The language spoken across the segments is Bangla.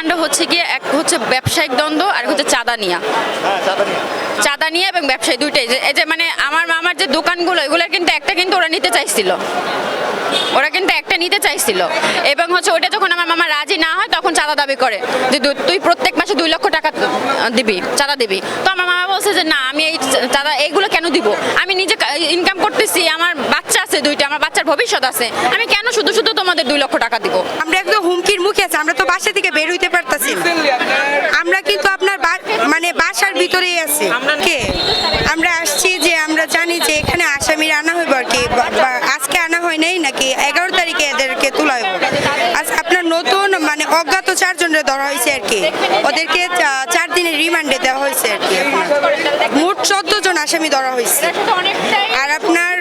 কাণ্ড হচ্ছে গিয়ে এক হচ্ছে ব্যবসায়িক দ্বন্দ্ব আর হচ্ছে চাঁদা নিয়া। চাঁদা নিয়ে। এবং ব্যবসায়ী দুইটাই। যে মানে আমার মামার যে দোকানগুলো এগুলো কিন্তু একটা কিন্তু ওরা নিতে চাইছিল। ওরা কিন্তু একটা নিতে চাইছিল। এবং হচ্ছে ওইটা যখন আমার মামা রাজি না হয়, তখন চাঁদা দাবি করে যে তুই প্রত্যেক মাসে দুই লক্ষ টাকা দিবি, চাঁদা দিবি। তো আমার মামা বলছে যে, না, আমি এই চাঁদা এইগুলো কেন দিব? আমি নিজে ইনকাম করতেছি, আমার বাচ্চা আছে দুইটা, আমার বাচ্চার ভবিষ্যৎ আছে। আমি কেন শুধু শুধু তোমাদের দুই লক্ষ টাকা দিব? আমরা একদম হুমকির মুখে আছি, আমরা তো বাসা থেকে বের হইতে পারতাছি আমরা কিন্তু আপনার মানে বাসার ভিতরেই আছি। কে? আমরা আসছি যে, আমরা জানি যে এখানে আসামির আনা হইব আর কি আজকে আনা হয় নাই নাকি? এগারো তারিখে এদেরকে তোলা হইব। আজ আপনার নতুন মানে অজ্ঞাত চারজনের ধরা হয়েছে আর কি। ওদেরকে চার দিনের রিমান্ডে দেওয়া হয়েছে আর কি। মোট চোদ্দ জন আসামি ধরা হয়েছে আর আপনার,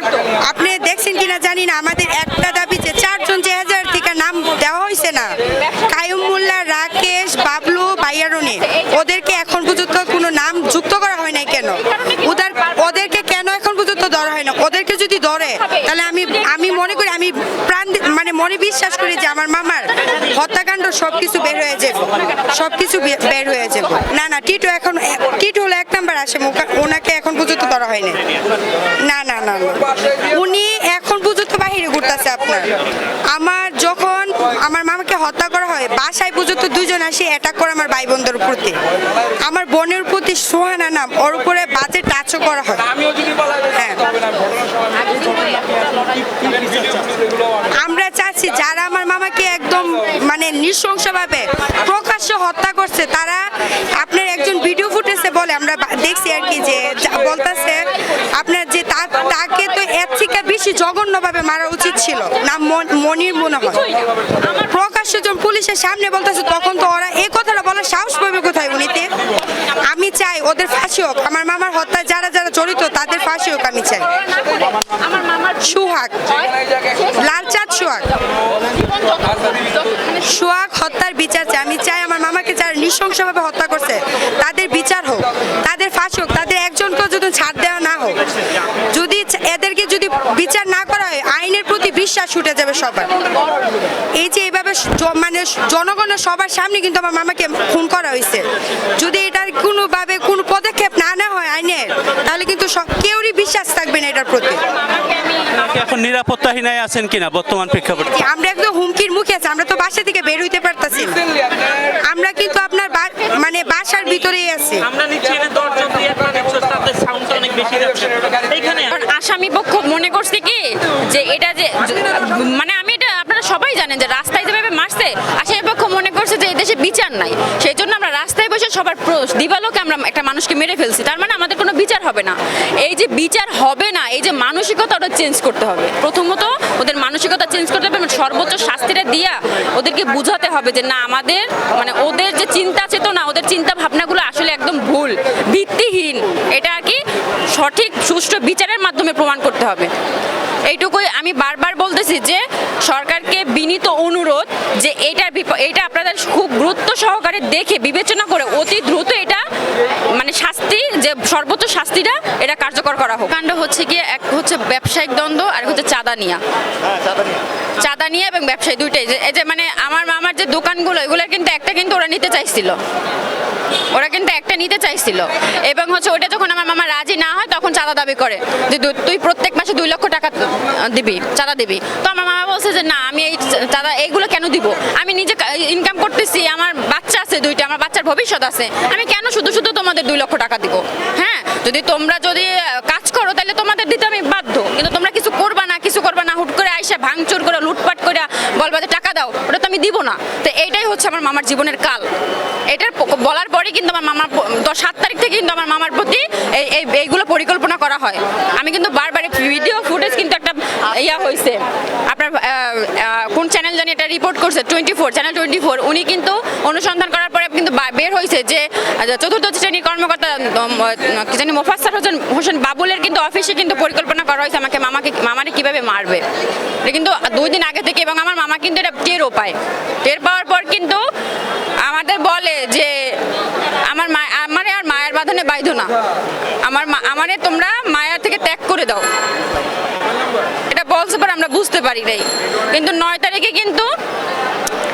আপনি দেখছেন কিনা জানি না, আমাদের একটা দাবি যে চারজন যে হাজার থেকে নাম দেওয়া হয়েছে না কায়ুম মোল্লা, রাকেশ, বাবলু বাইয়ারনি ওদেরকে এখন পর্যন্ত কোনো নাম যুক্ত করা হয় নাই কেন? না, ওদেরকে যদি ধরে, তাহলে আমি আমি মনে করি, আমি প্রাণ মানে মনে বিশ্বাস করি যে আমার মামার হত্যাকাণ্ড সব কিছু বের হয়ে যাবে সব কিছু বের হয়ে যাবে। না না, টিটু এখন টিটু হলো এক নাম্বার আসে ওনাকে এখন পর্যন্ত ধরা হয়নি। না না না। উনি এখন পর্যন্ত বাহিরে ঘুরতেছে আপনার। আমার যখন আমার মামাকে হত্যা করা হয়, বাসায় পর্যন্ত দুজন আসে অ্যাটাক করে আমার ভাই বোনদের প্রতি। আমার বোনের প্রতি সোহানা নাম, ওর উপরে বাজে টাচও করা হ্যাঁ আমরা চাচ্ছি যারা আমার মামাকে একদম মানে নৃশংসভাবে প্রকাশ্য হত্যা করছে, তারা আপনার একজন ভিডিও ফুটেজে বলে, আমরা দেখছি আর কি যে বলতেছে, আপনার যে তাকে তো এর থেকে বেশি জঘন্যভাবে মারা উচিত ছিল। না মন- মনির মনে হয় প্রকাশ্য যখন পুলিশের সামনে বলতেছে, তখন তো ওরা এই কথাটা বলার সাহস পাবে কোথায় উনিতে আমি চাই ওদের ফাঁসি হোক, আমার মামার হত্যা যারা যারা জড়িত, তাদের ফাঁসি হোক আমি চাই। সুহাগ, লালচাঁদ সোহাগ। সোহাগ হত্যার বিচার চাই। আমি চাই আমার মামাকে যারা নৃশংসভাবে হত্যা করছে, তাদের বিচার হোক, তাদের ফাঁস হোক, তাদের একজনকেও যদি ছাড় দেওয়া না হোক, যদি এদেরকে যদি বিচার না করা হয় আইনের প্রতি বিশ্বাস উঠে যাবে সবার। এই যে এইভাবে মানে জনগণের সবার সামনে কিন্তু আমার মামাকে খুন করা হয়েছে। যদি এটার কোনোভাবে কোনো পদক্ষেপ না নেওয়া হয় আইনের তাহলে কিন্তু সব- কেউরই বিশ্বাস থাকবে না এটার প্রতি। এখন নিরাপত্তাহীনায় আছেন কিনা বর্তমান প্রেক্ষাপটে? আমরা একদম হুমকির মুখে আছি আমরা তো বাসা থেকে বের হইতে পারতাছি আমরা কিন্তু আপনার মানে বাসার ভিতরেই আছি। আমরা নিচে দরজা দিয়ে দেখছ তাদের অনেক বেশি যাচ্ছে। আসামি পক্ষ মনে করছে কি যে এটা যে মানে আমি এটা আপনারা সবাই জানেন যে রাস্তায় যেভাবে মারছে আসামি পক্ষ মনে করছে যে এদেশে দেশে বিচার নাই। সেই জন্য আমরা সবার প্রোষ দিবালোকে আমরা একটা মানুষকে মেরে ফেলছি, তার মানে আমাদের কোনো বিচার হবে না। এই যে বিচার হবে না, এই যে মানসিকতা ওটা চেঞ্জ করতে হবে। প্রথমত, ওদের মানসিকতা চেঞ্জ করতে হবে সর্বোচ্চ শাস্তিটা দিয়া ওদেরকে বুঝাতে হবে যে না, আমাদের মানে ওদের যে চিন্তা চেতনা, ওদের চিন্তা ভাবনাগুলো আসলে একদম ভুল, ভিত্তিহীন। এটা আর কি সঠিক, সুষ্ঠু বিচারের মাধ্যমে প্রমাণ করতে হবে। এইটুকুই আমি বারবার বলতেছি যে, সরকারকে বিনীত অনুরোধ যে এটা এইটা আপনাদের খুব গুরুত্ব সহকারে দেখে, বিবেচনা করে অতি দ্রুত এটা মানে শাস্তি যে সর্বোচ্চ শাস্তিটা এটা কার্যকর করা হোক। কাণ্ড হচ্ছে গিয়ে এক হচ্ছে ব্যবসায়িক দ্বন্দ্ব আর হচ্ছে চাঁদা নিয়া। চাঁদা নিয়ে। এবং ব্যবসায়ী দুইটাই। যে মানে আমার মামার যে দোকানগুলো এগুলো কিন্তু একটা কিন্তু ওরা নিতে চাইছিল। ওরা কিন্তু একটা নিতে চাইছিল। এবং হচ্ছে ওইটা যখন আমার মামা রাজি না হয়, তখন চাঁদা দাবি করে যে তুই প্রত্যেক মাসে দুই লক্ষ টাকা দিবি, চাঁদা দিবি। তো আমার মামা বলছে যে, না, আমি এই চাঁদা এইগুলো কেন দিব? আমি নিজে ইনকাম করতেছি, আমার বাচ্চা আছে দুইটা, আমার বাচ্চার ভবিষ্যৎ আছে। আমি কেন শুধু শুধু তোমাদের দুই লক্ষ টাকা দিব? হ্যাঁ যদি তোমরা যদি কাজ করো, তাহলে তোমাদের দিতে আমি বাধ্য। কিন্তু তোমরা কিছু কিছু করবা না, হুট করে আইসা ভাঙচুর করে, লুটপাট করে বলবা যে টাকা দাও, ওটা তো আমি দিব না। তো এইটাই হচ্ছে আমার মামার জীবনের কাল। এটার বলার পরে কিন্তু আমার মামার সাত তারিখ থেকে কিন্তু আমার মামার প্রতি এই এই, এইগুলো পরিকল্পনা করা হয়। আমি কিন্তু বারবার ভিডিও ফুটেজ কিন্তু একটা ইয়া হয়েছে আপনার কোন চ্যানেল জানি এটা রিপোর্ট করছে twenty four channel twenty four উনি কিন্তু অনুসন্ধান করার পরে কিন্তু বের হয়েছে যে চতুর্থ শ্রেণির কর্মকর্তা কি জানি মোফাস্সার হোসেন হোসেন বাবুলের কিন্তু অফিসে কিন্তু পরিকল্পনা করা হয়েছে আমাকে, মামাকে, মামারে কীভাবে মারবে। এটা কিন্তু দুই দিন আগে থেকে এবং আমার মামা কিন্তু এটা টেরও পায়। টের পাওয়ার পর কিন্তু আমাদের বলে যে, আমার মা, আমারে আর মায়ের বাঁধনে বাইধ না। আমার মা, আমারে তোমরা মায়ার থেকে ত্যাগ করে দাও। আমরা বুঝতে পারি নাই। কিন্তু নয় তারিখে কিন্তু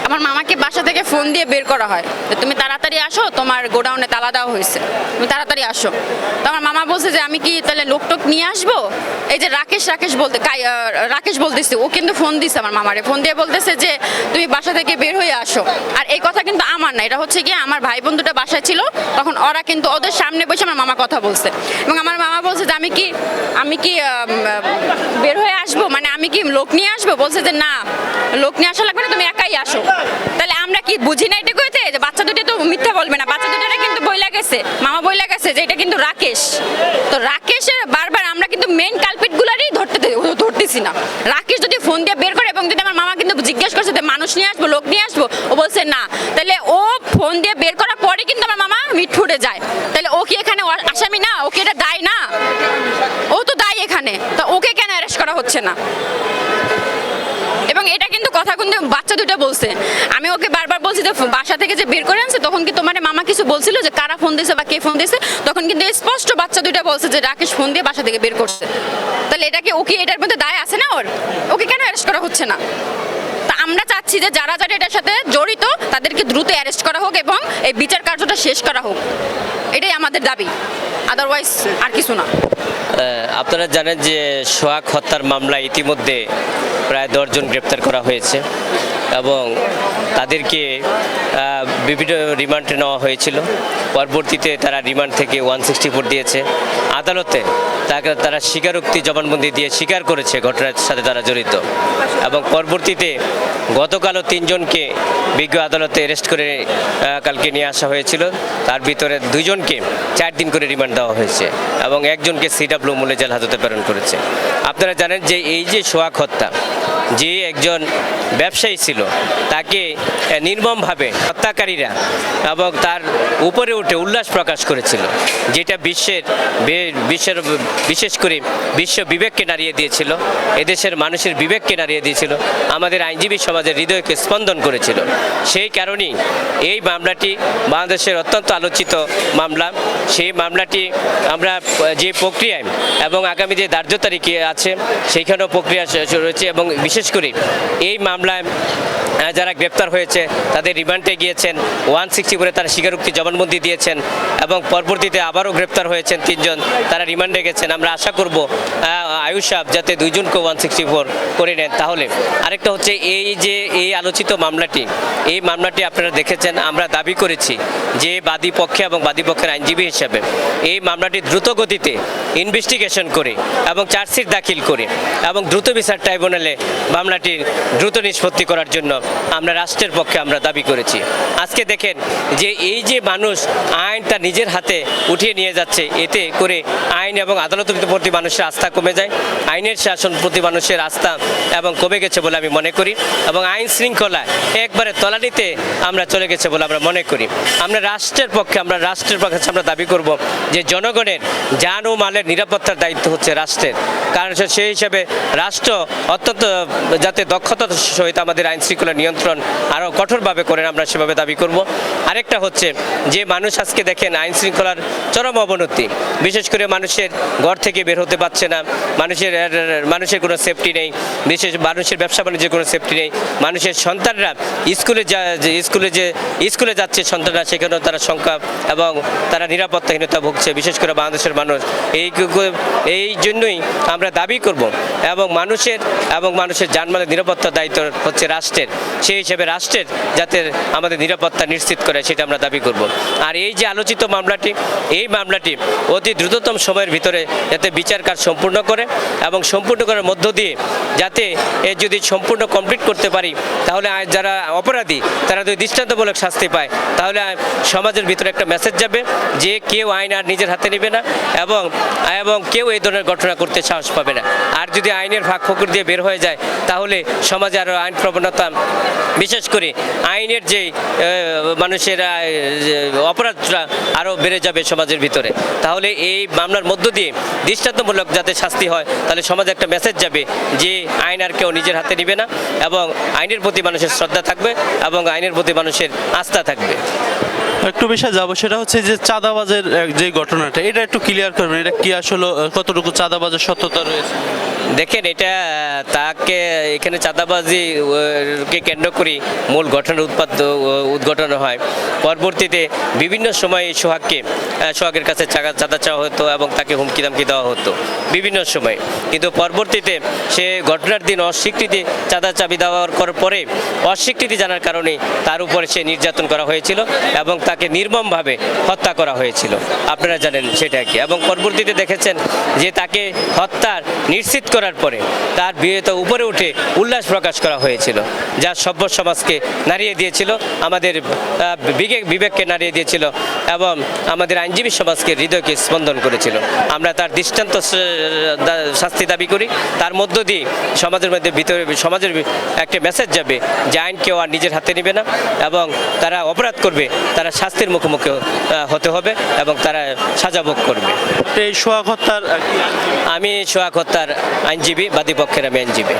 আমার মামাকে বাসা থেকে ফোন দিয়ে বের করা হয় তুমি তাড়াতাড়ি আসো, তোমার গোডাউনে তালা দেওয়া হয়েছে। তুমি তাড়াতাড়ি আসো। তো আমার মামা বলছে যে, আমি কি তাহলে লোকটোক নিয়ে আসব? এই যে রাকেশ রাকেশ বলতে রাকেশ বলতেছে, ও কিন্তু ফোন দিছে আমার মামারে। ফোন দিয়ে বলতেছে যে, তুমি বাসা থেকে বের হয়ে আসো। আর এই কথা কিন্তু আমার না, এটা হচ্ছে কি আমার ভাই বন্ধুটা বাসায় ছিল, তখন ওরা কিন্তু ওদের সামনে বসে আমার মামা কথা বলছে। এবং আমার মামা বলছে যে, আমি কি আমি কি বের হয়ে আসব? মানে আমি কি লোক নিয়ে আসব? বলছে যে, না, লোক নিয়ে আসা লাগবে না, তুমি একাই আসো তাহলে আমরা কি বুঝি না এটা কইতে যে বাচ্চা দুটো তো মিথ্যা বলবে না বাচ্চা দুটো কিন্তু বইলা গেছে। মামা বইলা গেছে যে এটা কিন্তু রাকেশ। তো রাকেশের বারবার আমরা কিন্তু মেন কালপিট গুলারই ধরতে ধরতেছি না। রাকেশ যদি ফোন দিয়ে বের করে এবং যদি আমার মামা কিন্তু জিজ্ঞেস করছে মানুষ নিয়ে আসব, লোক নিয়ে আসব, ও বলছে না। তাহলে ও ফোন দিয়ে বের করার পরে কিন্তু আমার মামা উঠে যায়। তাহলে ও কি এখানে আসামি না? ওকে এটা দায় না? ও তো দায় এখানে। তা ওকে কেন অ্যারেস্ট করা হচ্ছে না? এটা কিন্তু কথা কিন্তু বাচ্চা দুটো বলছে। আমি ওকে বারবার বলছি যে, বাসা থেকে যে বের করে আনছে, তখন কি তোমার মামা কিছু বলছিল যে, কারা ফোন দিয়েছে বা কে ফোন দিয়েছে, তখন কিন্তু স্পষ্ট বাচ্চা দুটো বলছে যে, রাকেশ ফোন দিয়ে বাসা থেকে বের করছে। তাহলে এটা কি ওকে এটার মধ্যে দায় আছে না ওর? ওকে কেন অ্যারেস্ট করা হচ্ছে না? তা আমরা চাচ্ছি যে, যারা যারা এটার সাথে জড়িত তাদেরকে দ্রুত অ্যারেস্ট করা হোক এবং এই বিচার কার্যটা শেষ করা হোক। এটাই আমাদের দাবি। আদারওয়াইজ আর কিছু না। আপনারা জানেন যে সোহাগ হত্যার মামলা ইতিমধ্যে প্রায় দশজন গ্রেপ্তার করা হয়েছে এবং তাদেরকে বিভিন্ন রিমান্ডে নেওয়া হয়েছিল। পরবর্তীতে তারা রিমান্ড থেকে ওয়ান সিক্সটি ফোর দিয়েছে। আদালতে তাকে তারা স্বীকারোক্তি, জবানবন্দি দিয়ে স্বীকার করেছে ঘটনার সাথে তারা জড়িত। এবং পরবর্তীতে গতকালও তিনজনকে বিজ্ঞ আদালতে অ্যারেস্ট করে কালকে নিয়ে আসা হয়েছিল। তার ভিতরে দুজনকে চার দিন করে রিমান্ড দেওয়া হয়েছে এবং একজনকে সিডাব্লিউ মূল্যে জেল হাজতে প্রেরণ করেছে। আপনারা জানেন যে এই যে সোহাগ হত্যা, যে একজন ব্যবসায়ী ছিল, তাকে নির্মমভাবে নির্মমভাবে হত্যাকারীরা এবং তার উপরে উঠে উল্লাস প্রকাশ করেছিল, যেটা বিশ্বের বিশ্বের, বিশেষ করে বিশ্ব বিবেককে নাড়িয়ে দিয়েছিল, এদেশের মানুষের বিবেককে নাড়িয়ে দিয়েছিল, আমাদের আইনজীবী সমাজের হৃদয়কে স্পন্দন করেছিল। সেই কারণেই এই মামলাটি বাংলাদেশের অত্যন্ত আলোচিত মামলা। সেই মামলাটি আমরা, যে প্রক্রিয়ায় এবং আগামী যে ধার্য তারিখে আছে, সেইখানেও প্রক্রিয়া রয়েছে এবং বিশেষ করে এই মামলায় যারা গ্রেপ্তার হয়েছে, তাদের রিমান্ডে গিয়েছেন। ওয়ান সিক্সটি করে তারা স্বীকারোক্তি জবানবন্দি দিয়েছেন এবং পরবর্তীতে আবারও গ্রেপ্তার হয়েছেন তিনজন। তারা রিমান্ডে গেছেন। আমরা আশা করব আয়ুষ সাহেব যাতে দুইজনকে ওয়ান সিক্সটি ফোর করে নেন। তাহলে আরেকটা হচ্ছে এই যে এই আলোচিত মামলাটি, এই মামলাটি আপনারা দেখেছেন, আমরা দাবি করেছি যে বাদী পক্ষে এবং বাদী পক্ষের আইনজীবী হিসাবে এই মামলাটি দ্রুত গতিতে ইনভেস্টিগেশন করে এবং চার্জশিট দাখিল করে এবং দ্রুত বিচার ট্রাইব্যুনালে মামলাটির দ্রুত নিষ্পত্তি করার জন্য আমরা রাষ্ট্রের পক্ষে আমরা দাবি করেছি। আজকে দেখেন যে এই যে মানুষ আইন তার নিজের হাতে উঠিয়ে নিয়ে যাচ্ছে, এতে করে আইন এবং আদালতের প্রতি মানুষের আস্থা কমে যায়, আইনের শাসন প্রতি মানুষের আস্থা এবং কমে গেছে বলে আমি মনে করি এবং আইন শৃঙ্খলা একবারে তলানিতে আমরা চলে গেছে বলে আমরা মনে করি। আমরা রাষ্ট্রের পক্ষে, আমরা রাষ্ট্রের পক্ষে আমরা দাবি করব যে জনগণের যান ও মালের নিরাপত্তার দায়িত্ব হচ্ছে রাষ্ট্রের। কারণ সেই হিসাবে রাষ্ট্র অত্যন্ত যাতে দক্ষতার সহিত আমাদের আইন শৃঙ্খলা নিয়ন্ত্রণ আরও কঠোরভাবে করেন আমরা সেভাবে দাবি করব। আরেকটা হচ্ছে যে মানুষ আজকে দেখেন আইন শৃঙ্খলার চরম অবনতি। বিশেষ করে মানুষের ঘর থেকে বের হতে পারছে না, মানুষের মানুষের কোনো সেফটি নেই, বিশেষ মানুষের ব্যবসা বাণিজ্যের কোনো সেফটি নেই, মানুষের সন্তানরা স্কুলে যা স্কুলে যে, স্কুলে যাচ্ছে সন্তানরা, সেখানেও তারা সংখ্যা এবং তারা নিরাপত্তাহীনতা ভুগছে, বিশেষ করে বাংলাদেশের মানুষ। এই এই জন্যই আমরা দাবি করব এবং মানুষের এবং মানুষের জানমালের নিরাপত্তার দায়িত্ব হচ্ছে রাষ্ট্রের। সেই হিসেবে রাষ্ট্রের যাতে আমাদের নিরাপত্তা নিশ্চিত করে সেটা আমরা দাবি করব। আর এই যে আলোচিত মামলাটি, এই মামলাটি অতি দ্রুততম সময়ের ভিতরে যাতে বিচার কাজ সম্পূর্ণ করে এবং সম্পূর্ণ করার মধ্য দিয়ে যাতে এ যদি সম্পূর্ণ কমপ্লিট করতে পারি, তাহলে যারা অপরাধী, তারা যদি দৃষ্টান্তমূলক শাস্তি পায়, তাহলে সমাজের ভিতরে একটা মেসেজ যাবে যে কেউ আইন আর নিজের হাতে নেবে না এবং এবং কেউ এই ধরনের ঘটনা করতে সাহস পাবে না। আর যদি আইনের ভাগ ফকুর দিয়ে বের হয়ে যায়, তাহলে সমাজে আরও আইন প্রবণতা, বিশেষ করে আইনের যে মানুষের অপরাধটা আরও বেড়ে যাবে সমাজের ভিতরে। তাহলে এই মামলার মধ্য দিয়ে দৃষ্টান্তমূলক যাতে শাস্তি হয়, তাহলে সমাজে একটা মেসেজ যাবে যে আইন আর কেউ নিজের হাতে নিবে না এবং আইনের প্রতি মানুষের শ্রদ্ধা থাকবে এবং আইনের প্রতি মানুষের আস্থা থাকবে। একটু বিষয় যাব, সেটা হচ্ছে যে চাঁদাবাজের যে ঘটনাটা, এটা একটু ক্লিয়ার করবেন, এটা কি আসলে কতটুকু চাঁদাবাজের সত্যতা রয়েছে? দেখেন, এটা তাকে এখানে চাঁদাবাজি কে কেন্দ্র করি মূল ঘটনার উৎপাদ উদ্ঘটন হয়। পরবর্তীতে বিভিন্ন সময় সোহাগকে সোহাগের কাছে চাঁদা চাঁদা চাওয়া হতো এবং তাকে হুমকি দামকি দেওয়া হতো, বিভিন্ন সময়। কিন্তু পরবর্তীতে সে ঘটনার দিন অস্বীকৃতি, চাঁদা চাবি দেওয়ার পরে অস্বীকৃতি জানার কারণে তার উপরে সে নির্যাতন করা হয়েছিল এবং তাকে নির্মমভাবে হত্যা করা হয়েছিল। আপনারা জানেন সেটা কি। এবং পরবর্তীতে দেখেছেন যে তাকে হত্যার নিশ্চিত করার পরে তার বিয়েতে উপরে উঠে উল্লাস প্রকাশ করা হয়েছিল, যা সভ্য সমাজকে নাড়িয়ে দিয়েছিল, আমাদের বিবেক, বিবেককে নাড়িয়ে দিয়েছিল এবং আমাদের আইনজীবী সমাজকে হৃদয়কে স্পন্দন করেছিল। আমরা তার দৃষ্টান্ত শাস্তি দাবি করি। তার মধ্য দিয়ে সমাজের মধ্যে ভিতরে, সমাজের একটা মেসেজ যাবে যে আইন কেউ আর নিজের হাতে নেবে না এবং তারা অপরাধ করবে, তারা শাস্তির মুখোমুখি হতে হবে এবং তারা সাজা ভোগ করবে। এই সোহাগ হত্যার আমি সোহাগ হত্যার আইনজীবী বাদী পক্ষের আমি আইনজীবী।